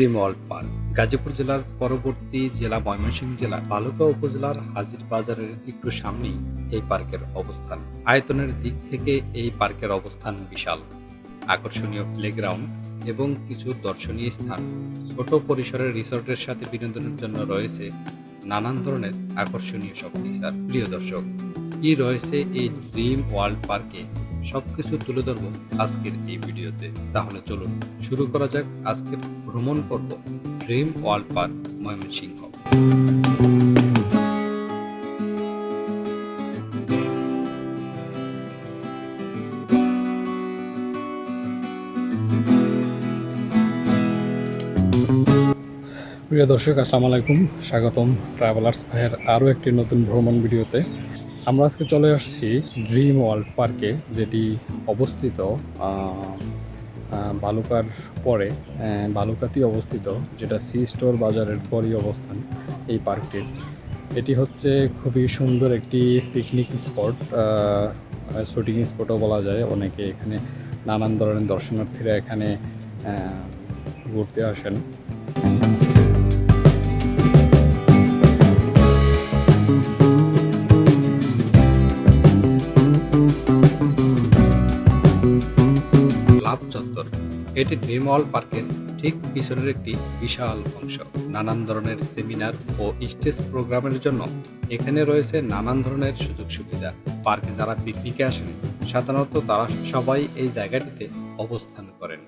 Dream world park Gazipur জেলার পরবর্তী জেলা ময়মনসিংহ জেলা বালুকা উপজেলার হাজির বাজারের একটু সামনেই এই পার্কের অবস্থান। আয়তনের দিক থেকে এই পার্কের অবস্থান বিশাল। আকর্ষণীয় প্লেগ্রাউন্ড এবং কিছু দর্শনীয় স্থান। ছোট পরিসরের রিসোর্টের সাথে বিনোদনের জন্য রয়েছে নানান ধরনের আকর্ষণীয় সব ফিচার প্রিয় দর্শক, কি রয়েছে এই ড্রিম ওয়ার্ল্ড পার্কে সবকিছু তুলে ধরবো আজকের এই ভিডিওতে। তাহলে চলুন শুরু করা যাক আজকের ভ্রমণ পর্ব, ড্রিম ওয়ার্ল্ড পার্ক, ময়মনসিংহ। প্রিয় দর্শক, আসসালামু আলাইকুম। স্বাগতম ট্রাভেলার্স ভাইয়ের আরও একটি নতুন ভ্রমণ ভিডিওতে। আমরা আজকে চলে আসছি ড্রিম ওয়ার্ল্ড পার্কে যেটি অবস্থিত বালুকার পরে আহ, বালুকাতেই অবস্থিত যেটা সি স্টোর বাজারের পরই অবস্থান এই পার্কটির। এটি হচ্ছে খুবই সুন্দর একটি পিকনিক স্পট শুটিং স্পটও বলা যায়। অনেকে এখানে নানান ধরনের দর্শনার্থীরা এখানে ঘুরতে আসেন। এটি ওয়ার্ল্ড পার্কের ঠিক পিছনের একটি বিশাল অংশ। নানান ধরনের সেমিনার ও স্টেজ প্রোগ্রামের জন্য এখানে রয়েছে নানান ধরনের সুযোগ সুবিধা। পার্কে যারা পিকনিকে আসেন, সাধারণত তারা সবাই এই জায়গাটিতে অবস্থান করেন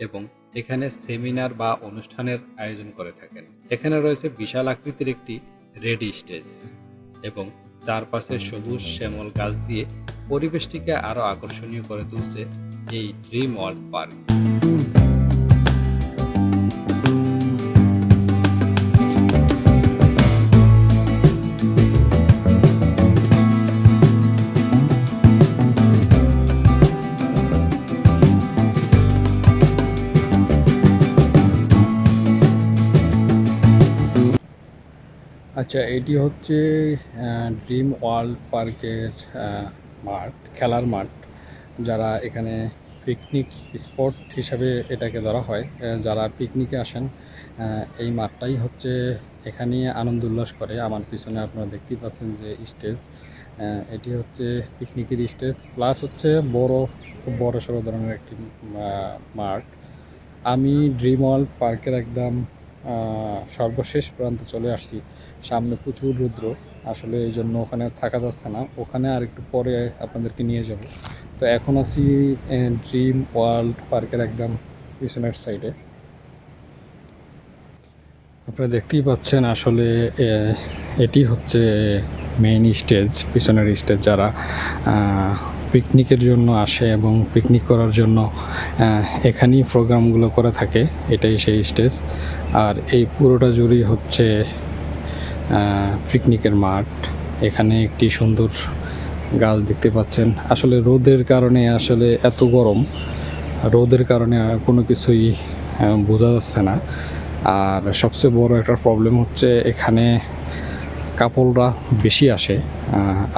এবং এখানে সেমিনার বা অনুষ্ঠানের আয়োজন করে থাকেন। এখানে রয়েছে বিশাল আকৃতির একটি রেডি স্টেজ এবং চারপাশে সবুজ শ্যামল গাছ দিয়ে পরিবেশটিকে আরও আকর্ষণীয় করে তুলছে এই ড্রিম ওয়ার্ল্ড পার্ক। আচ্ছা এটি হচ্ছে ড্রিম ওয়ার্ল্ড পার্কের মাঠ, খেলার মাঠ। যারা এখানে পিকনিক স্পট হিসাবে এটাকে ধরা হয় যারা পিকনিকে আসেন এই মাঠটাই হচ্ছে এখানে আনন্দ উল্লাস করে। আমার পিছনে আপনারা দেখতেই পাচ্ছেন যে স্টেজ এটি হচ্ছে পিকনিকের স্টেজ প্লাস হচ্ছে বড়, খুব বড় সড়ো ধরনের একটি মাঠ। আমি ড্রিম ওয়ার্ল্ড পার্কের একদম সর্বশেষ প্রান্তে চলে আসছি। সামনে প্রচুর রুদ্র। আসলে এই জন্য ওখানে থাকা যাচ্ছে না। ওখানে আর একটু পরে আপনাদেরকে নিয়ে যাব। তো এখন আছি ড্রিম ওয়ার্ল্ড পার্কের একদম পিছনের সাইডে আপনারা দেখতেই পাচ্ছেন আসলে এটি হচ্ছে মেইন স্টেজ পিছনের স্টেজ যারা পিকনিকের জন্য আসে এবং পিকনিক করার জন্য এখানেই প্রোগ্রামগুলো করে থাকে, এটাই সেই স্টেজ আর এই পুরোটা জুড়েই হচ্ছে পিকনিকের মাঠ। এখানে একটি সুন্দর গাছ দেখতে পাচ্ছেন। আসলে রোদের কারণে আসলে এত গরম। রোদের কারণে কোনো কিছুই বোঝা যাচ্ছে না। আর সবচেয়ে বড় একটা প্রবলেম হচ্ছে এখানে কাপড়রা বেশি আসে।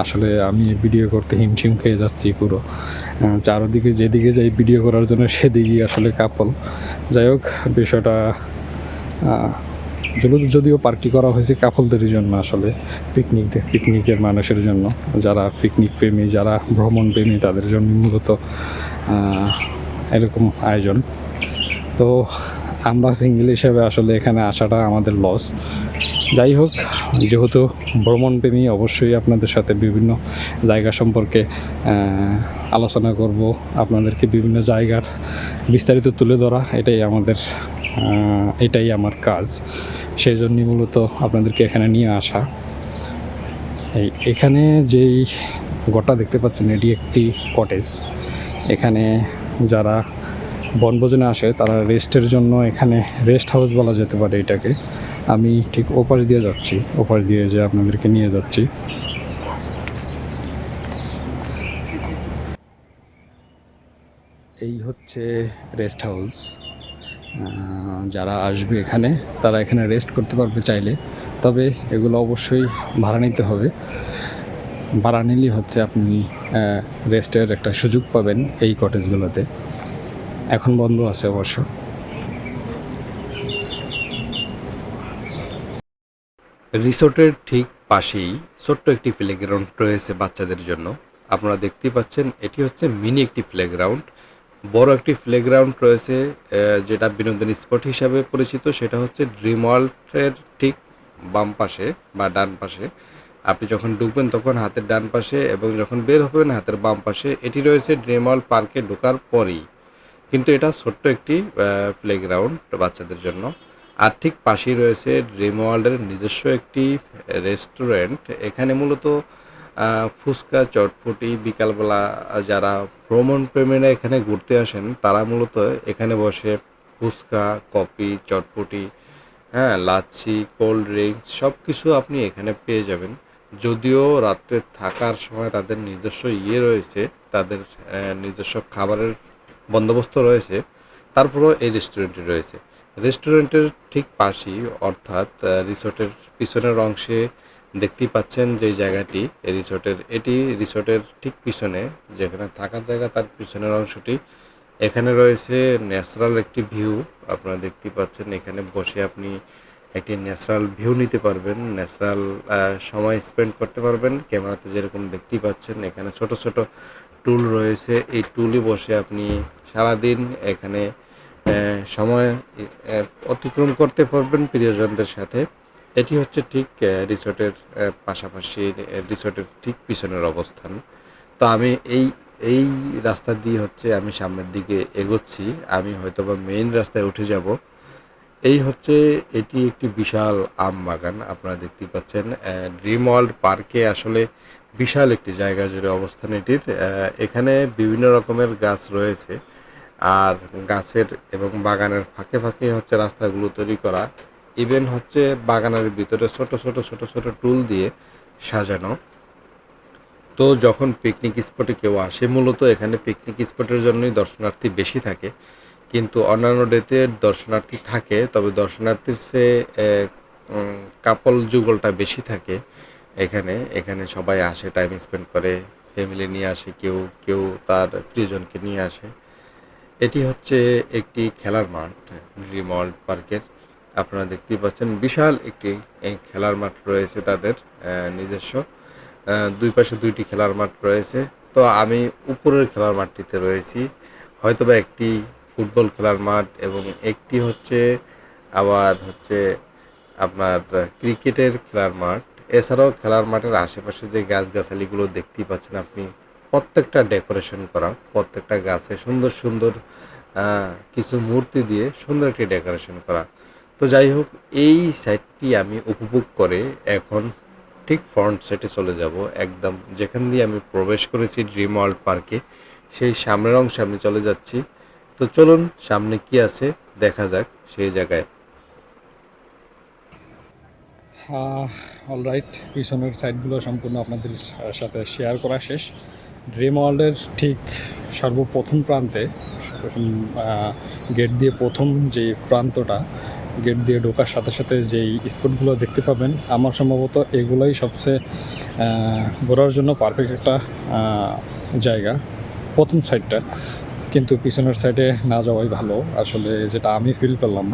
আসলে আমি ভিডিও করতে হিমশিম খেয়ে যাচ্ছি পুরো। চারদিকে যেদিকে যাই ভিডিও করার জন্য সেদিকেই আসলে কাপল যাই হোক, বিষয়টা যদিও পার্টি করা হয়েছে কাপলদের জন্য আসলে পিকনিক পিকনিকের মানুষের জন্য। যারা পিকনিক প্রেমী, যারা ভ্রমণ প্রেমী, তাদের জন্য মূলত এরকম আয়োজন। তো আমরা সিঙ্গেল হিসেবে আসলে এখানে আসাটা আমাদের লস যাই হোক, যেহেতু ভ্রমণপ্রেমী, অবশ্যই আপনাদের সাথে বিভিন্ন জায়গা সম্পর্কে আলোচনা করব। আপনাদেরকে বিভিন্ন জায়গার বিস্তারিত তুলে ধরা, এটাই আমাদের এটাই আমার কাজ। সেই জন্যই মূলত আপনাদেরকে এখানে নিয়ে আসা। এই এখানে যেই গোটা দেখতে পাচ্ছেন, এটি একটি কটেজ এখানে যারা বনভোজনে আসে, তারা রেস্টের জন্য এখানে রেস্ট হাউস বলা যেতে পারে এটাকে। আমি ঠিক ওপার দিয়ে যাচ্ছি ওপার দিয়ে যে আপনাদেরকে নিয়ে যাচ্ছি। এই হচ্ছে রেস্ট হাউস। যারা আসবে এখানে, তারা এখানে রেস্ট করতে পারবে চাইলে। তবে এগুলো অবশ্যই ভাড়া নিতে হবে। ভাড়া নিলেই হচ্ছে আপনি রেস্টের একটা সুযোগ পাবেন এই কটেজগুলোতে এখন বন্ধ আছে অবশ্য। রিসোর্টের ঠিক পাশেই ছোট্ট একটি প্লেগ্রাউন্ড রয়েছে বাচ্চাদের জন্য। আপনারা দেখতে পাচ্ছেন, এটি হচ্ছে মিনি একটি প্লেগ্রাউন্ড বড় একটি প্লেগ্রাউন্ড রয়েছে যেটা বিনোদন স্পট হিসাবে পরিচিত। সেটা হচ্ছে ড্রিম ওয়ার্ল্ডের ঠিক বাম পাশে বা ডান পাশে। আপনি যখন ঢুকবেন তখন হাতের ডান পাশে এবং যখন বের হবেন হাতের বাম পাশে, এটি রয়েছে ড্রিম ওয়ার্ল্ড পার্কে ঢোকার পরেই। কিন্তু এটা ছোট্ট একটি প্লেগ্রাউন্ড বাচ্চাদের জন্য। আর ঠিক পাশেই রয়েছে ড্রিম ওয়ার্ল্ডের নিজস্ব একটি রেস্টুরেন্ট এখানে মূলত ফুচকা, চটপটি, বিকালবেলা যারা ভ্রমণ প্রেমীরা এখানে ঘুরতে আসেন, তারা মূলত এখানে বসে ফুচকা, কফি, চটপটি হ্যাঁ লাচ্ছি, কোল্ড ড্রিঙ্কস সব কিছু আপনি এখানে পেয়ে যাবেন। যদিও রাত্রে থাকার সময় তাদের নিজস্ব ইয়ে রয়েছে, তাদের নিজস্ব খাবারের বন্দোবস্ত রয়েছে, তারপরেও এই রেস্টুরেন্টটি রয়েছে। রেস্টুরেন্টের ঠিক পাশেই, অর্থাৎ রিসোর্টের পিছনের অংশে দেখতেই পাচ্ছেন যে জায়গাটি রিসোর্টের এটি রিসোর্টের ঠিক পিছনে, যেখানে থাকার জায়গা তার পিছনের অংশটি। এখানে রয়েছে ন্যাচারাল একটি ভিউ আপনারা দেখতেই পাচ্ছেন, এখানে বসে আপনি একটি ন্যাচারাল ভিউ নিতে পারবেন ন্যাচারাল সময় স্পেন্ড করতে পারবেন। ক্যামেরাতে যেরকম দেখতেই পাচ্ছেন, এখানে ছোট ছোট টুল রয়েছে, এই টুলে বসে আপনি সারাদিন এখানে সময় অতিক্রম করতে পারবেন প্রিয়জনদের সাথে। এটি হচ্ছে ঠিক রিসোর্টের পাশাপাশি রিসোর্টের ঠিক পিছনের অবস্থান। তো আমি এই এই রাস্তা দিয়ে হচ্ছে আমি সামনের দিকে এগোচ্ছি। আমি হয়তো বা মেইন রাস্তায় উঠে যাব। এই হচ্ছে, এটি একটি বিশাল আম বাগান আপনারা দেখতেই পাচ্ছেন। ড্রিম ওয়ার্ল্ড পার্কে আসলে বিশাল একটি জায়গা জুড়ে অবস্থান এটির। এখানে বিভিন্ন রকমের গাছ রয়েছে। আর গাছের এবং বাগানের ফাঁকে ফাঁকে হচ্ছে রাস্তাগুলো তৈরি করা। ইভেন হচ্ছে বাগানের ভিতরে ছোট ছোট ছোট ছোট টুল দিয়ে সাজানো। তো যখন পিকনিক স্পটে কেউ আসে, মূলত এখানে পিকনিক স্পটের জন্যই দর্শনার্থী বেশি থাকে। কিন্তু অন্যান্য ডেতে দর্শনার্থী থাকে, তবে দর্শনার্থীর চেয়ে কাপল যুগলটা বেশি থাকে। এখানে এখানে সবাই আসে টাইম স্পেন্ড করে ফ্যামিলি নিয়ে আসে, কেউ কেউ তার প্রিয়জনকে নিয়ে আসে। এটি হচ্ছে একটি খেলার মাঠ ওয়ার্ল্ড পার্কের আপনারা দেখতেই পাচ্ছেন, বিশাল একটি খেলার মাঠ রয়েছে তাদের নিজস্ব। দুই পাশে দুইটি খেলার মাঠ রয়েছে। তো আমি উপরের খেলার মাঠটিতে রয়েছি। হয়তোবা একটি ফুটবল খেলার মাঠ এবং একটি হচ্ছে আবার হচ্ছে আপনার ক্রিকেটের খেলার মাঠ। এছাড়াও খেলার মাঠের আশেপাশে যে গাছগাছালিগুলো দেখতেই পাচ্ছেন আপনি, প্রত্যেকটা ডেকোরেশন করা, প্রত্যেকটা গাছে সুন্দর সুন্দর কিছু মূর্তি দিয়ে সুন্দর একটি ডেকোরেশন করা। তো যাই হোক, এই সাইটটি আমি উপভোগ করে এখন ঠিক ফ্রন্ট সাইডে চলে যাব। একদম যেখান দিয়ে আমি প্রবেশ করেছি ড্রিম ওয়ার্ল্ড পার্কে, সেই সামনের অংশে আমি চলে যাচ্ছি। তো চলুন, সামনে কি আছে দেখা যাক সেই জায়গায়। অলরাইট পিছনের সাইডগুলো সম্পূর্ণ আপনাদের সাথে শেয়ার করা শেষ। ড্রিম ওয়ার্ল্ডের ঠিক সর্বপ্রথম প্রান্তে গেট দিয়ে প্রথম যে প্রান্তটা গেট দিয়ে ঢোকার সাথে সাথে যেই স্পটগুলো দেখতে পাবেন, আমার সম্ভবত এগুলোই সবচেয়ে ঘোরার জন্য পারফেক্ট একটা জায়গা। প্রথম সাইডটা কিন্তু পিছনের সাইডে না যাওয়াই ভালো। আসলে যেটা আমি ফিল করলাম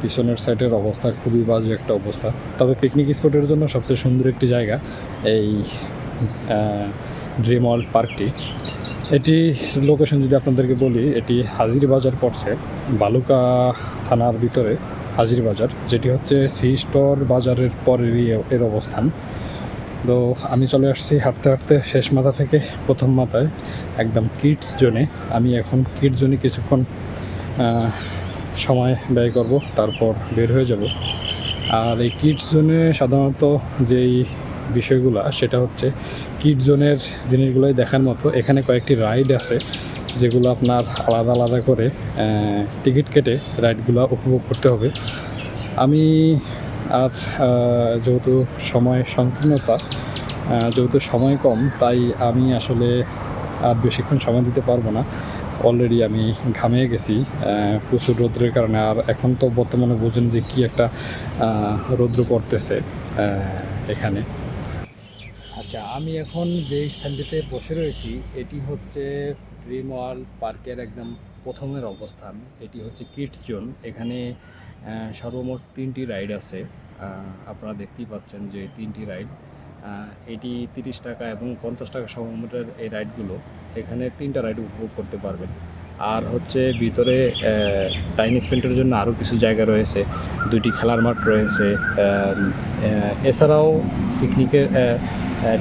পিছনের সাইডের অবস্থা খুবই বাজে একটা অবস্থা। তবে পিকনিক স্পটের জন্য সবচেয়ে সুন্দর একটি জায়গা এই ড্রিম ওয়ার্ল্ড পার্কটি এটি লোকেশন যদি আপনাদেরকে বলি, এটি হাজির বাজার পড়ছে বালুকা থানার ভিতরে, হাজির বাজার, যেটি হচ্ছে সি স্টোর বাজারের পরেরই এর অবস্থান। তো আমি চলে আসছি হাঁটতে হাঁটতে শেষ মাথা থেকে প্রথম মাথায়, একদম কিডস জোনে আমি এখন কিডস জোনে কিছুক্ষণ সময় ব্যয় করব, তারপর বের হয়ে যাব। আর এই কিডস জোনে সাধারণত যেই বিষয়গুলো, সেটা হচ্ছে কিড জোনের জিনিসগুলোই দেখার মতো। এখানে কয়েকটি রাইড আছে, যেগুলো আপনার আলাদা আলাদা করে টিকিট কেটে রাইডগুলো উপভোগ করতে হবে। আমি আর যেহেতু সময় সংকীর্ণতা যেহেতু সময় কম, তাই আমি আসলে আর বেশিক্ষণ সময় দিতে পারব না। অলরেডি আমি ঘামিয়ে গেছি প্রচুর রৌদ্রের কারণে। আর এখন তো বর্তমানে বুঝেন যে কি একটা রৌদ্র পড়তেছে এখানে। আচ্ছা আমি এখন যে স্থানটিতে বসে রয়েছি, এটি হচ্ছে ড্রিম ওয়ার্ল্ড পার্কের একদম প্রথমের অবস্থান। এটি হচ্ছে কিডস জোন। এখানে সর্বমোট তিনটি রাইড আছে। আপনারা দেখতেই পাচ্ছেন যে তিনটি রাইড। এটি তিরিশ টাকা এবং পঞ্চাশ টাকা সমমূল্যের এই রাইডগুলো এখানে তিনটা রাইড উপভোগ করতে পারবেন। আর হচ্ছে ভিতরে টাইম স্পেন্ডের জন্য আরও কিছু জায়গা রয়েছে। দুইটি খেলার মাঠ রয়েছে। এছাড়াও পিকনিকের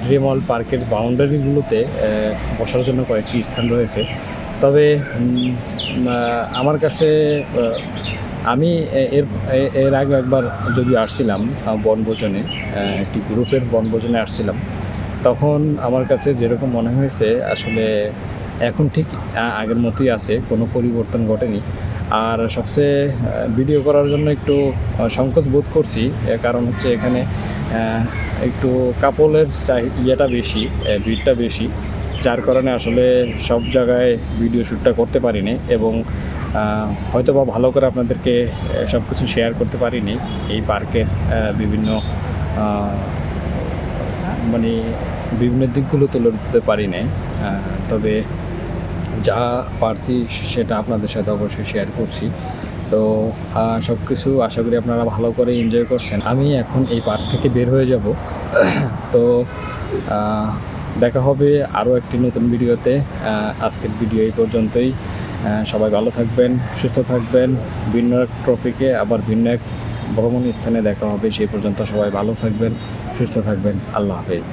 ড্রিমল পার্কের বাউন্ডারিগুলোতে বসার জন্য কয়েকটি স্থান রয়েছে। তবে আমার কাছে আমি এর এর আগে একবার যদি আসছিলাম বনভোজনে একটি গ্রুপের বনভোজনে আসছিলাম। তখন আমার কাছে যেরকম মনে হয়েছে, আসলে এখন ঠিক আগের মতোই আছে, কোনো পরিবর্তন ঘটেনি। আর সবচেয়ে ভিডিও করার জন্য একটু সংকোচ বোধ করছি কারণ হচ্ছে এখানে একটু কাপলের চাহি, ইয়েটা বেশি ভিড়টা বেশি, যার কারণে আসলে সব জায়গায় ভিডিও শ্যুটটা করতে পারিনি এবং হয়তো বা ভালো করে আপনাদেরকে সব কিছু শেয়ার করতে পারিনি। এই পার্কের বিভিন্ন মানে বিভিন্ন দিকগুলো তুলে ধরতে পারি নাই তবে যা পারছি সেটা আপনাদের সাথে অবশ্যই শেয়ার করছি। তো সব কিছু আশা করি আপনারা ভালো করে এনজয় করছেন। আমি এখন এই পার্ক থেকে বের হয়ে যাব। তো দেখা হবে আরও একটি নতুন ভিডিওতে। আজকের ভিডিও এই পর্যন্তই। সবাই ভালো থাকবেন, সুস্থ থাকবেন। ভিন্ন এক টপিকে আবার ভিন্ন এক ভ্রমণ স্থানে দেখা হবে। সেই পর্যন্ত সবাই ভালো থাকবেন, সুস্থ থাকবেন। আল্লাহ হাফেজ।